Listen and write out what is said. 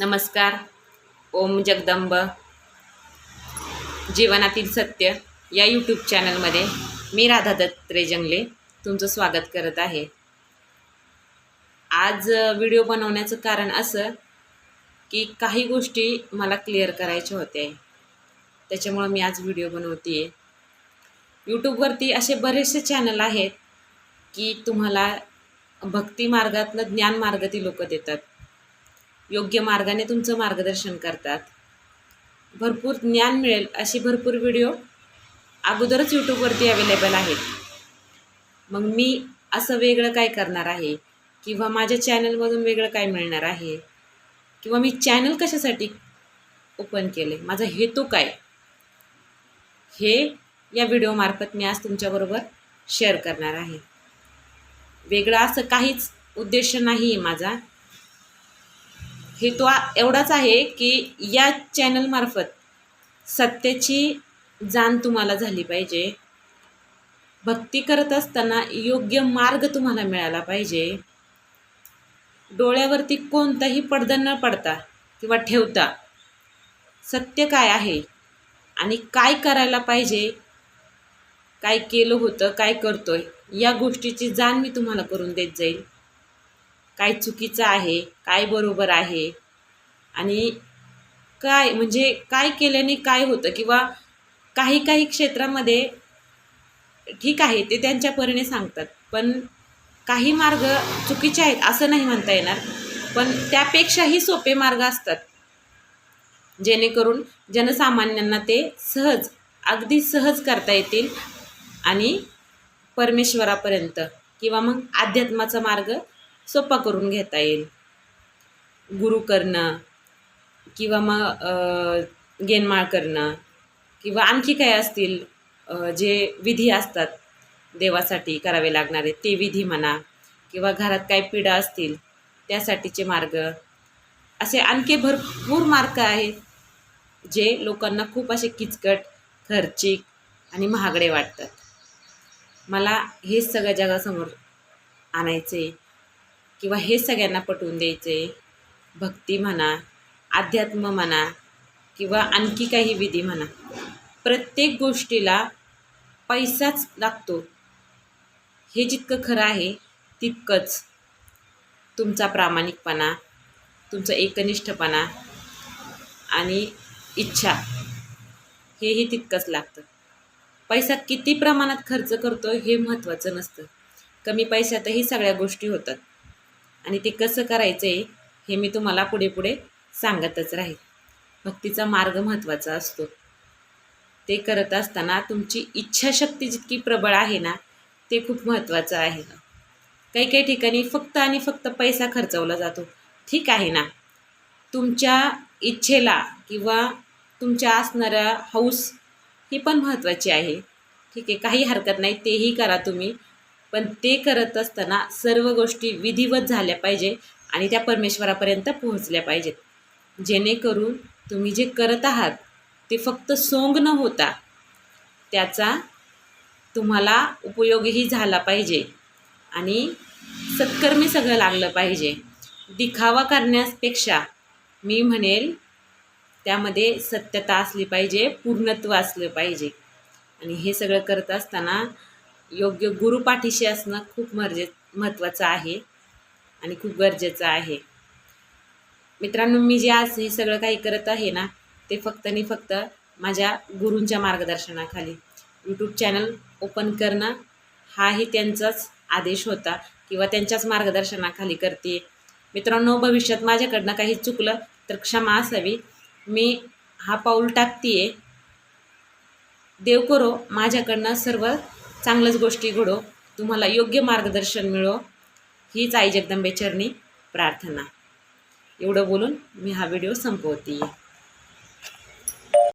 नमस्कार. ओम जगदंब. जीवनातील सत्य या यूट्यूब चॅनलमध्ये मी राधा दत्रे जंगले तुमचं स्वागत करत आहे. आज व्हिडिओ बनवण्याचं कारण असं की काही गोष्टी मला क्लिअर करायच्या होत्या. त्याच्यामुळं मी आज व्हिडिओ बनवते आहे यूट्यूबवरती असे बरेचसे चॅनल आहेत की तुम्हाला भक्ती मार्गातलं ज्ञान मार्ग ती लोक देतात. योग्य मार्गाने तुमचं मार्गदर्शन करतात. भरपूर ज्ञान मिळेल अशी भरपूर व्हिडिओ अगोदरच यूट्यूबवरती अवेलेबल आहेत. मग मी असं वेगळं काय करणार आहे? किंवा माझ्या चॅनलमधून वेगळं काय मिळणार आहे? किंवा मी चॅनल कशासाठी ओपन केले माझा हेतू काय? हे या व्हिडिओमार्फत मी आज तुमच्याबरोबर शेअर करणार आहे. वेगळं असं काहीच उद्देश नाही माझा. हेतू एवढाच आहे की या चॅनलमार्फत सत्याची जाण तुम्हाला झाली पाहिजे. भक्ती करत असताना योग्य मार्ग तुम्हाला मिळाला पाहिजे. डोळ्यावरती कोणताही पडदा न पडता किंवा ठेवता सत्य काय आहे आणि काय करायला पाहिजे काय केलं होतं काय करतोय या गोष्टीची जाण मी तुम्हाला करून देत जाईल. काय चुकीचं आहे काय बरोबर आहे? आणि काय म्हणजे काय केल्याने काय होतं? किंवा काही काही क्षेत्रामध्ये ठीक आहे ते त्यांच्या परीने सांगतात. पण काही मार्ग चुकीचे आहेत असं नाही म्हणता येणार. पण त्यापेक्षाही सोपे मार्ग असतात. जेणेकरून जनसामान्यांना ते सहज अगदी सहज करता येतील आणि परमेश्वरापर्यंत. किंवा मग अध्यात्माचा मार्ग सोपा करून घेता येईल. गुरु करणं किंवा मग गेनमाळ करणं किंवा आणखी काय असतील जे विधी असतात देवासाठी करावे लागणारे ते विधी म्हणा किंवा घरात काही पिढा असतील त्यासाठीचे मार्ग. असे आणखी भरपूर मार्ग आहेत जे लोकांना खूप असे किचकट खर्चिक आणि महागडे वाटतात. मला हेच सगळ्या जगासमोर आणायचे किंवा हे सगळ्यांना पटवून द्यायचे. भक्ती म्हणा अध्यात्म म्हणा किंवा आणखी काही विधी म्हणा. प्रत्येक गोष्टीला पैसाच लागतो. हे जितकं खरं आहे तितकंच तुमचा प्रामाणिकपणा तुमचं एकनिष्ठपणा आणि इच्छा हेही तितकंच लागतं. पैसा किती प्रमाणात खर्च करतो हे महत्त्वाचं नसतं. कमी पैशातही सगळ्या गोष्टी होतात. आणि ते कसं करायचं आहे हे मी तुम्हाला पुढे पुढे सांगतच राहील. भक्तीचा मार्ग महत्त्वाचा असतो. ते करत असताना तुमची इच्छाशक्ती जितकी प्रबळ आहे ना ते खूप महत्त्वाचं आहे. काही काही ठिकाणी फक्त आणि फक्त पैसा खर्चवला जातो. ठीक आहे ना? तुमच्या इच्छेला किंवा तुमच्या असणाऱ्या हौस ही पण महत्त्वाची आहे. ठीक आहे काही हरकत नाही तेही करा तुम्ही. पण ते करत असताना सर्व गोष्टी विधिवत झाल्या पाहिजे आणि त्या परमेश्वरापर्यंत पोहोचल्या पाहिजेत. जेणेकरून तुम्ही जे करत आहात ते फक्त सोंग न होता त्याचा तुम्हाला उपयोगही झाला पाहिजे आणि सत्कर्मी सगळं लागलं पाहिजे. दिखावा करण्यापेक्षा मी म्हणेल त्यामध्ये सत्यता असली पाहिजे पूर्णत्व असलं पाहिजे. आणि हे सगळं करत असताना योग्य गुरुपाठीशी असणं खूप मर्जे महत्त्वाचं आहे आणि खूप गरजेचं आहे. मित्रांनो मी जे आज हे सगळं काही करत आहे ना ते फक्त आणि फक्त माझ्या गुरूंच्या मार्गदर्शनाखाली. यूट्यूब चॅनल ओपन करणं हाही त्यांचाच आदेश होता किंवा त्यांच्याच मार्गदर्शनाखाली करते. मित्रांनो भविष्यात माझ्याकडनं काही चुकलं तर क्षमा असावी. मी हा पाऊल टाकते देव करो माझ्याकडनं सर्व चांगलंच गोष्टी घडो. तुम्हाला योग्य मार्गदर्शन मिळो. हीच आई जगदंबेचरणी प्रार्थना. एवढं बोलून मी हा व्हिडिओ संपवते